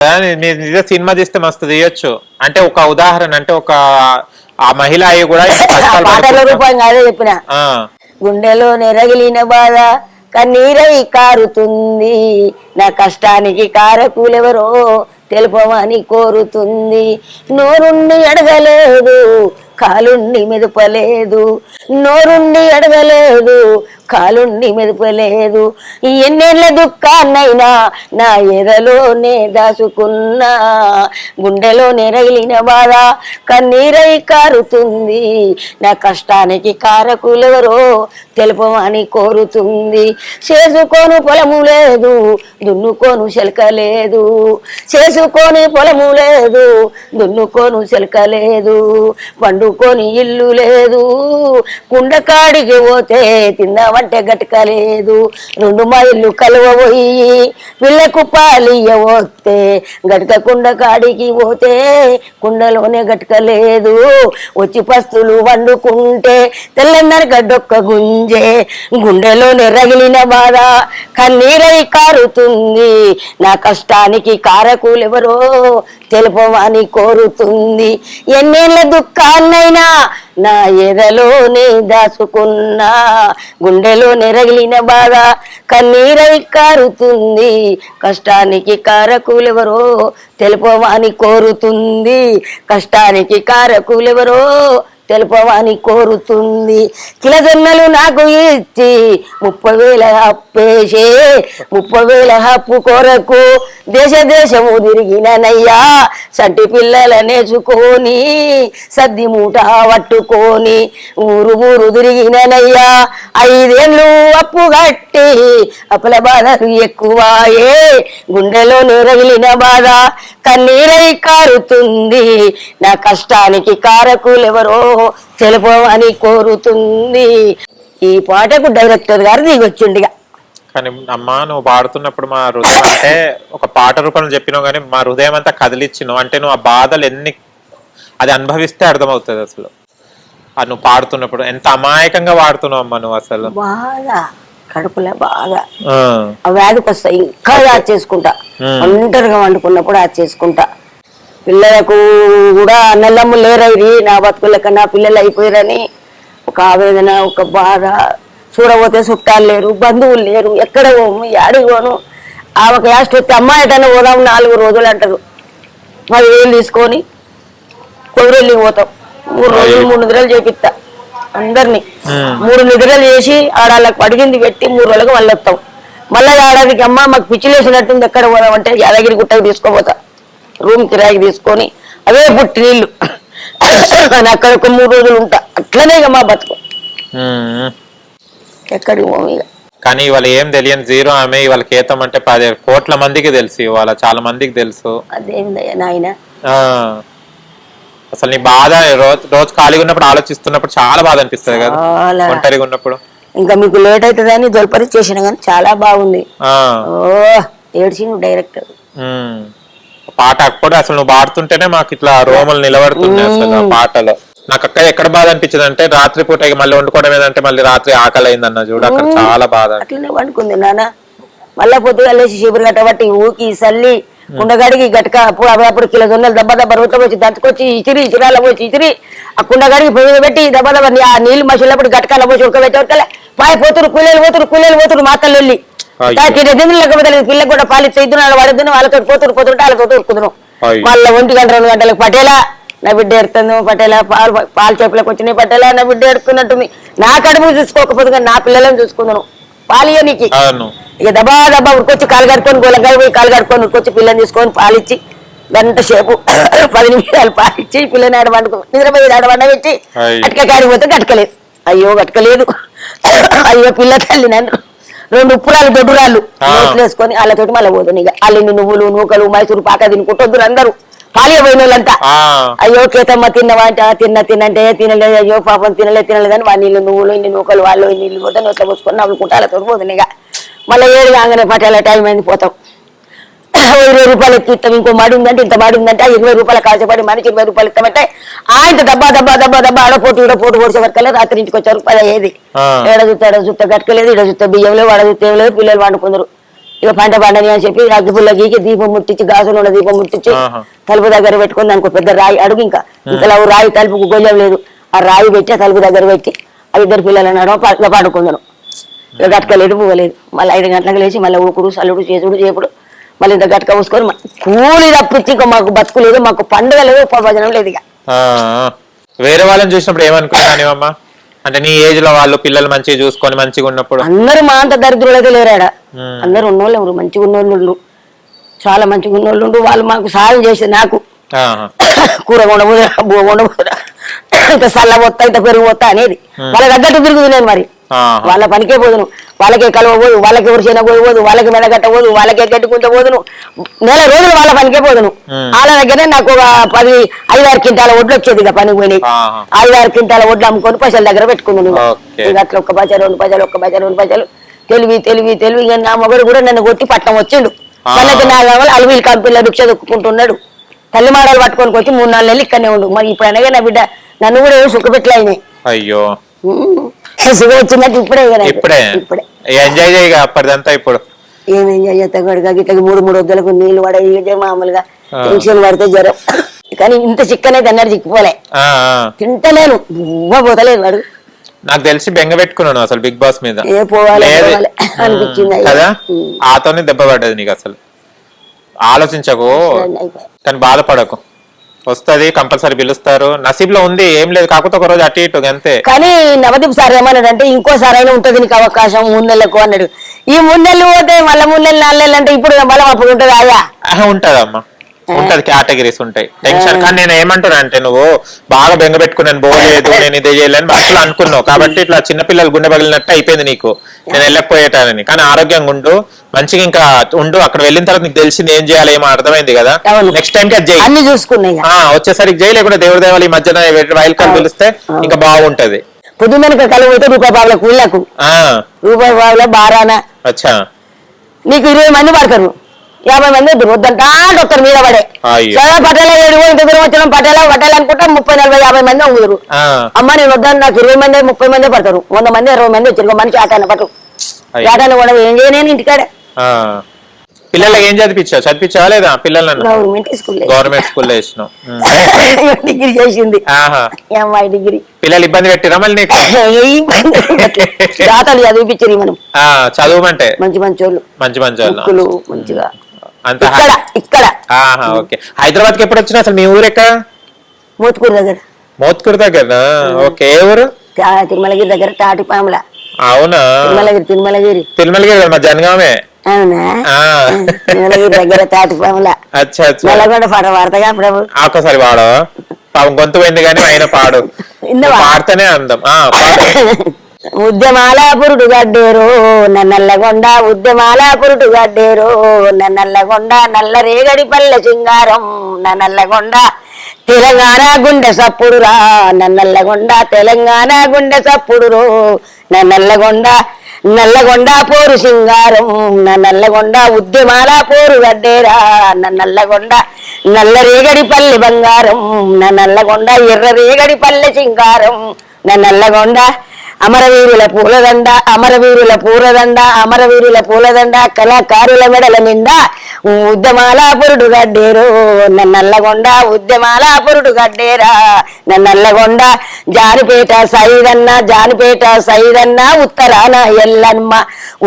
నిజ సినిమా తీస్తే మస్తు తీయొచ్చు. అంటే ఒక ఉదాహరణ అంటే ఒక ఆ మహిళ అయ్యి కూడా పాటల చెప్పిన. ఆ, గుండెలో నెరగిలిన బాధ కన్నీరై కారుతుంది. నా కష్టానికి కారకులెవరో తెలుపమని కోరుతుంది. నోరుండి అడగలేదు కాలుండి మెదుపలేదు నోరుండి అడగలేదు కాలుండి మెదపలేదు. ఎన్నేళ్ళ దుఃఖాన్నైనా నా ఎదలోనే దాచుకున్నా. గుండెలో నెరగిలిన బాధ కన్నీరై కారుతుంది. నా కష్టానికి కారకులెవరో తెలుపమని కోరుతుంది. చేసుకోను పొలము లేదు దున్నుకోను చెలకలేదు చేసుకోని పొలము లేదు దున్నుకోను చెలకలేదు లేదు. కొని ఇల్లు లేదు. కుండకాడికి పోతే తిందామంటే గటక లేదు రెండు మైళ్ళు కలవబోయి పిల్లకు పాలియవస్తే గటక కుండ కాడికి పోతే కుండలోనే గటక లేదు వచ్చి పస్తులు వండుకుంటే తెల్లందరి గడ్డొక్క గుంజే గుండెలోనే రగిలిన బాధ కన్నీరై కారుతుంది. నా కష్టానికి కారకులెవరో తెలుపమని కోరుతుంది. ఎన్నేళ్ళ దుఃఖాన్నైనా నా ఎదలోనే దాచుకున్నా. గుండెలో నెరగిలిన బాధ కన్నీరై కారుతుంది. కష్టానికి కారకులెవరో తెలుపమని కోరుతుంది. కష్టానికి కారకులెవరో తెలుపవని కోరుతుంది. కిలజొన్నలు నాకు ఇచ్చి ముప్పై వేల అప్పేసే ముప్పై వేల హప్పు కొరకు దేశ దేశము తిరిగిననయ్యా. సట్టి పిల్లల నేర్చుకొని సద్ది మూట పట్టుకొని ఊరు ఊరు తిరిగిననయ్యా. ఐదేళ్ళు అప్పు కట్టి అప్పుల బాధలు ఎక్కువాయే. గుండెలో నిరగిలిన బాధ. కన్నీరై కారుతుంది. నా కష్టానికి కారకులెవరో తెలుపమని కోరుతుంది. ఈ పాటకు డైరెక్టర్ గారు దిగొచ్చుండిగా. కానీ అమ్మా నువ్వు పాడుతున్నప్పుడు మా హృదయం అంటే ఒక పాట రూపంలో చెప్పినావు కానీ మా హృదయం అంతా కదిలిచ్చినావు. అంటే నువ్వు ఆ బాధలు ఎన్ని అది అనుభవిస్తే అర్థమవుతుంది అసలు. నువ్వు పాడుతున్నప్పుడు ఎంత అమాయకంగా పాడుతున్నావు అమ్మా నువ్వు అసలు. బాగా కడుపులో బాగా. ఆ, వ్యాధికి వస్తాయి ఇంకా యాడ్ చేసుకుంటా. ఒంటరిగా వండుకున్నప్పుడు యాడ్ చేసుకుంటా. పిల్లలకు కూడా అన్నలమ్ము లేరైరి నా బతుకుల కన్నా పిల్లలు అయిపోయారని ఒక ఆవేదన ఒక బాధ. చూడబోతే చుట్టాలు లేరు బంధువులు లేరు ఎక్కడ పోము యాడికి పోను. ఆమెకు లాస్ట్ వస్తే అమ్మాయి ఎటన్నా పోదాం నాలుగు రోజులు అంటారు. మరి వేలు తీసుకొని కొబ్బరి పోతాం. మూడు రోజులు మూడు నిద్రలు చేపిస్తా. అందరినీ. మూడు నిద్రలు చేసి ఆడాళ్ళకు అడిగింది పెట్టి మూడు రోజులకు మళ్ళీ వస్తాం. మళ్ళీ ఏడాదికి అమ్మ మాకు పిచ్చిలేసినట్టుంది ఎక్కడ పోదాం? అంటే యాదగిరి గుట్టకి తీసుకోపోతా. రూమ్ కిరాయికి తీసుకొని అవే పుట్టి నీళ్ళు నేను అక్కడ ఒక మూడు రోజులు ఉంటా. అట్లనే ఇక మా బతుకు. ఎక్కడికి పోము ఇక. కానీ ఇవాళ ఏం తెలియని జీరో ఆమె ఇవాళ కేతం అంటే పది కోట్ల మందికి తెలుసు ఇవాళ చాలా మందికి తెలుసు. అదేందయ్యా నాయన? అసలు నీ బాధ రోజు రోజు ఖాళీగా ఉన్నప్పుడు ఆలోచిస్తున్నప్పుడు చాలా బాధ అనిపిస్తుంది కదా. చాలా. ఒంటరిగా ఉన్నప్పుడు. ఇంకా మీకు లేట్ అవుతుందని దొలపరి చేసిన కానీ చాలా బాగుంది. ఆ. ఓ ఉమ్. పాట అప్పుడు అసలు నువ్వు పాడుతుంటేనే మాకు ఇట్లా రోమలు నిలబడుతున్నాయి అసలు ఆ పాటలో. నాకు అక్కడ ఎక్కడ బాధ అనిపించింది అంటే రాత్రి పూట ఇక మళ్ళీ వండుకోవడం ఏదంటే మళ్ళీ రాత్రి ఆకలి అయిందన్న చూడు అక్కడ చాలా బాధ. అట్లనే వండుకుంది నాన్న. మళ్ళా పొద్దుగా లేచి చీపురు కట్టబట్టి ఊకి సల్లి కుండగాడికి గట్క అప్పుడు అప్పుడు కిలో జొన్నలు దెబ్బ దెబ్బ రోట్లో వచ్చి దంచుకొచ్చి ఇచిరి ఇచిరాల పోసి ఇచిరి ఆ కుండగాడికి పొయ్యి పెట్టి దెబ్బ దెబ్బ ఆ నీళ్ళు మసులప్పుడు గట్కాల పోసి ఉడకబెట్టి ఉడకలే. పాయ పోతురు కూలీలు పోతురు కూలీలు పోతురు మాతలు వెళ్ళి. లేకపోతే పిల్లలకు కూడా పాలు ఇద్దరు వాడిద్దరు వాళ్ళతో పోతురు పోతుంటే వాళ్ళతో ఉరుకుదురు అయ్యో. మళ్ళీ ఒంటి గంట రెండు గంటలకు పటేలా నా బిడ్డ ఎడుతుంది పటేలా పాలు పాలు చేపలకు వచ్చినాయి పటేలా నా బిడ్డ ఎడుతున్నట్టుంది నా కడుపు చూసుకోకపోతే నా పిల్లలను చూసుకుందాను. పాలియనికి ఇక దబా దబా ఉరికొచ్చి కాలు కడుక్కొని గోలంగా పోయి కాలు కడుక్కొని ఉరికొచ్చి పిల్లని తీసుకొని పాలిచ్చి గంట సేపు పది నిమిషాలు పాలిచ్చి పిల్లని ఆడ వండుకో నిద్రపోయి ఆడ వండబెట్టి అయ్యో. అట్క కాడికి పోతే గట్కలేదు అయ్యో గట్కలేదు అయ్యో పిల్ల తల్లి నన్ను రెండు ఉప్పురాలు దొడ్డురాళ్ళు వేసుకొని వాళ్ళతోటి మళ్ళీ పోతుంది ఇక. అల్లిని నువ్వులు నూకలు మైసూరు పాక తినుకుంటొద్దు అందరూ. పాలియ పోయిన వాళ్ళంతా అయ్యో కేతమ్మ తిన్నవా అంటే "ఆ, తిన్న తినంటే తినలేదు అయ్యో పాపం తినలేదు తినలేదని వాడి నీళ్ళు నువ్వులు ఇన్ని నూకలు వాళ్ళు ఇన్ని నీళ్ళు పోతే నోట్లో పోసుకొని నవ్వుకుంటా అలా తోడిపోతుంది ఇక. మళ్ళీ ఏడు కాగానే పట్టాల టైం అయింది పోతాం. ఇరవై రూపాయలు ఎక్కిస్తాం ఇంకో మాడి ఉందంటే ఇంత మాడి ఉందంటే ఇరవై రూపాయలు కాల్చబడి మనిషి ఇరవై రూపాయలు ఇస్తామంటే ఆయన డబ్బా డబ్బా డబ్బా డబ్బా ఆడపోటు ఈడపోటు పొడిచే వరకలే రాత్రి ఇంటికి వచ్చారు పది అయ్యేది. ఏడ చూస్తే ఏడ చూస్తే గట్టలేదు ఈడ చూస్తే బియ్యం లేవు ఆడ చూస్తే పిల్లలు వండుకుందరు ఇక పంట పండని అని చెప్పి అగ్గి పుల్ల గీకి దీపం ముట్టించి గాజులు ఉన్న దీపం ముట్టించి. తలుపు దగ్గర పెట్టుకుని దానికి పెద్ద రాయి అడుగు ఇంకా. ఇంతలో రాయి తలుపుకు గొయ్యం లేదు. ఆ రాయి పెట్టి తలుపు దగ్గర పెట్టి ఆ ఇద్దరు పిల్లలు పడుకుందను. ఇక గట్కలేదు పువ్వలేదు మళ్ళీ ఐదు గంటలకు లేచి మళ్ళీ ఊకుడు సల్లుడు చేసుడు చేపుడు. మళ్ళీ ఇంత గట్క పూసుకొని కూలి తప్పించి ఇంకా మాకు బతుకు లేదు మాకు పండుగ లేదు ఉపభజనం లేదు ఇక. వేరే వాళ్ళని చూసినప్పుడు ఏమనుకుంటానేమమ్మా? అంటే నీ ఏజ్లో వాళ్ళు పిల్లలు మంచిగా చూసుకొని మంచిగా ఉన్నప్పుడు అందరూ మా అంత దరిద్రులు అయితే లేరాడ. అందరూ ఉన్నోళ్ళు ఎవరు మంచిగా ఉన్నోళ్ళు. చాలా మంచిగా ఉన్నోళ్ళు. వాళ్ళు మాకు సాయం చేసేది నాకు. కూర ఉండబోదా బువ్వ ఉండబోదా ఇంత సల్ల పోతా ఇంత పెరుగు పోతా అనేది వాళ్ళ తగ్గట్టు తిరుగుదు నేను మరి. వాళ్ళ పనికే పోదును వాళ్ళకే కలువ పోదు వాళ్ళకి ఎవరు చేయన పోయి పోదు వాళ్ళకి మెడగట్ట పోదు వాళ్ళకే గట్టుకుంటూ పోదును నెల రోజులు వాళ్ళ పనికే పోదును. వాళ్ళ దగ్గరే నాకు ఒక పది ఐదారు క్వింటాల వడ్లు వచ్చేది ఇక పోయినాయి ఆహా. ఐదారు క్వింటాల వడ్లు అమ్ముకొని పైసల దగ్గర పెట్టుకున్నాను ఇక. ఇక అట్లా ఒక్క పైసలు రెండు పైసలు ఒక్క పైసలు రెండు పైసలు తెలివి తెలివి తెలివి. ఇక నా మొగడు కూడా నన్ను కొట్టి పట్నం వచ్చిండు. వాళ్ళకి నా కావాలి అలవీలు కంపెనీలో రిక్ష దొక్కుంటున్నాడు తల్లి మాడలు పట్టుకొని వచ్చి మూడు నాలుగు నెలలు ఇక్కడనే ఉండు. మరి ఇప్పుడు అనగా నా బిడ్డ నన్ను కూడా ఏం సుఖపెట్టలే అయ్యో. సుఖం వచ్చిందంటే ఇప్పుడే. ఇప్పుడే. ఎంజాయ్ చేయగా అప్పటిదంతా ఇప్పుడు. ఏం ఎంజాయ్ చేస్తాం ఇట్లా మూడు మూడు వద్దలకు నీళ్ళు పడే మామూలుగా. టెన్షన్ పడితే జ్వరం. కానీ ఇంత చిక్కనైతే అన్నాడు చిక్కిపోలే. తింటలేను. పోతలేదు వాడు నాకు తెలిసి బెంగ పెట్టుకున్నాను అసలు బిగ్ బాస్ మీద. ఏ పోవాలి అనిపించింది. కదా. ఆతోనే దెబ్బ పడ్డది నీకు అసలు. ఆలోచించకు. కానీ బాధపడకు. వస్తది కంపల్సరీ పిలుస్తారు. నసీబ్ ఉంది ఏం లేదు. కాకపోతే ఒక రోజు అటు ఇటు అంతే. కానీ నవదీప్ సార్ ఏమన్నాడంటే ఇంకోసారి అయినా ఉంటది నీకు అవకాశం మూడు నెలలకు అన్నాడు. ఈ మూడు నెలలు పోతే మళ్ళీ మూడు నెలలు నాలుగు నెలలు అంటే ఇప్పుడు బలం అప్పుడు ఉంటది ఆయా ఉంటదమ్మా. ఉంటది కేటగిరీస్ ఉంటాయి. టెన్షన్ కానీ నేను ఏమంటున్నా అంటే నువ్వు బాగా బెంగ పెట్టుకున్నాను పోలేదు నేను ఇదే చేయలేను అట్లా అనుకున్నావు. కాబట్టి ఇట్లా చిన్నపిల్లలు గుండె పగిలినట్టు అయిపోయింది నీకు. నేను వెళ్ళకపోయేటానని కానీ ఆరోగ్యంగా ఉండు. మంచిగా ఇంకా ఉండు. అక్కడ వెళ్ళిన తర్వాత నీకు తెలిసింది ఏం చేయాలి ఏమో అర్థమైంది కదా. నెక్స్ట్ టైం కి అన్ని చూసుకున్నాయి వచ్చేసరికి చేయి లేకుండా దేవుడి దేవాలి ఈ మధ్యన వైల్డ్ కార్డ్ పిలిస్తే ఇంకా బాగుంటది. పొద్దున్నక కలిగి పోతే రూపాయి బాబుల కూళ్ళకు ఆ. రూపాయి బాబుల బారాన. నీకు ఇరవై మంది పడతారు. యాభై మంది వద్దు వద్దంట ఒక్కరు మీద పడే. సరే పట్టేలా ఏడు ఇంత దూరం వచ్చిన పట్టేలా పట్టేలా అనుకుంటా ముప్పై నలభై యాభై మంది ఉంగురు ఆ, అమ్మ నేను వద్దాను నాకు ఇరవై మంది ముప్పై మంది పడతారు. వంద మంది ఇరవై మంది వచ్చారు. మనిషి ఆటాన్ని పట్టు. ఆటాన్ని కూడా ఏం చేయలేను ఇంటికాడ. పిల్లలకి ఏం చదివించావు? చదివించావా లేదా పిల్లలను? గవర్నమెంట్ స్కూల్ గవర్నమెంట్ స్కూల్లో వేసినావు. డిగ్రీ చేసింది. అమ్మాయి డిగ్రీ. పిల్లలు ఇబ్బంది పెట్టిరా మళ్ళీ నీకు? చదివిపించారు మనం. చదవమంటే. మంచి మంచి వాళ్ళు మంచి మంచి వాళ్ళు మంచిగా. అంత ఇక్కడ ఇక్కడ. ఆహా ఓకే. హైదరాబాద్కి ఎప్పుడు వచ్చినా అసలు మీ ఊరు ఎక్కడ? మోతుకూరు దగ్గర. మోత్కూరు దగ్గర ఓకే ఏ ఊరు? తిరుమలగిరి దగ్గర తాటిపాముల. అవునా? తిరుమలగిరి తిరుమలగిరి. తిరుమలగిరి మా జనగామే? అవునా? ఆ. తిరుమలగిరి దగ్గర తాటిపాముల. అచ్చా అచ్చా. నల్లగొండ పాట పాడతాగా ఆ, ఒక్కసారి పాడు పాపం గొంతు పోయింది కానీ ఆయన పాడు? పాడితేనే అందం. ఆ పాడు. ఉద్యమాల పురుడు గడ్డేరు నల్లగొండ ఉద్యమాల పురుడు గడ్డేరు నల్లగొండ నల్ల రేగడి పల్లె సింగారం నల్లగొండ తెలంగాణ గుండె సప్పుడురా నల్లగొండ తెలంగాణ గుండె సప్పుడురు నల్లగొండ నల్లగొండ పోరు సింగారం నల్లగొండ ఉద్యమాల పోరు గడ్డేరా నల్లగొండ నల్ల రేగడి పల్లె బంగారం నల్లగొండ ఎర్ర రేగడి పల్లె సింగారం నల్లగొండ అమరవీరుల పూలదండ అమరవీరుల పూలదండ అమరవీరుల పూలదండ కళాకారుల మెడల నిండా ఉద్యమాల పురుడు గడ్డేరు నన్నల్లగొండ ఉద్యమాల పురుడు గడ్డేరా. నన్నల్లగొండ జానిపేట సైదన్న జానిపేట సైదన్న ఉత్తరాన ఎల్లమ్మ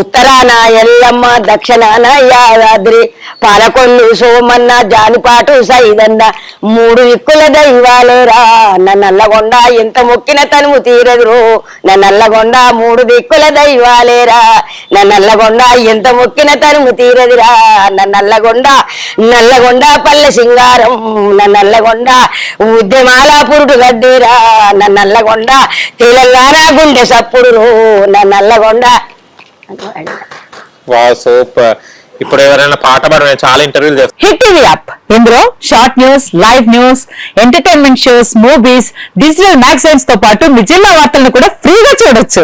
ఉత్తరాన ఎల్లమ్మ దక్షిణాన యాదాద్రి పాలకొల్లు సోమన్న జానిపాటు సైదన్న మూడు ఇక్కుల దైవాలేరా. నన్నల్లగొండ ఎంత మొక్కిన తనుము తీరదురు. నల్లగొండ మూడు దిక్కుల దైవాలేరా. నన్నల్లగొండ ఎంత మొక్కిన తనుము తీరదురా. నల్లగొండ నల్లగొండ పల్లె సింగారం నల్లగొండ ఉద్యమాల పురుడు గడ్డేరా నల్లగొండ తెలంగాణ గుండె సప్పుడు నల్లగొండ. వా సూపర్. ఇప్పుడు ఎవరైనా పాట పాడడం చాలా ఇంటర్వ్యూలు చేస్తాను హిట్ టీవీ యాప్. ఇందులో short news live news entertainment shows movies digital మ్యాగజైన్స్తో పాటు మీ జిల్లా వార్తలను కూడా ఫ్రీగా చూడొచ్చు.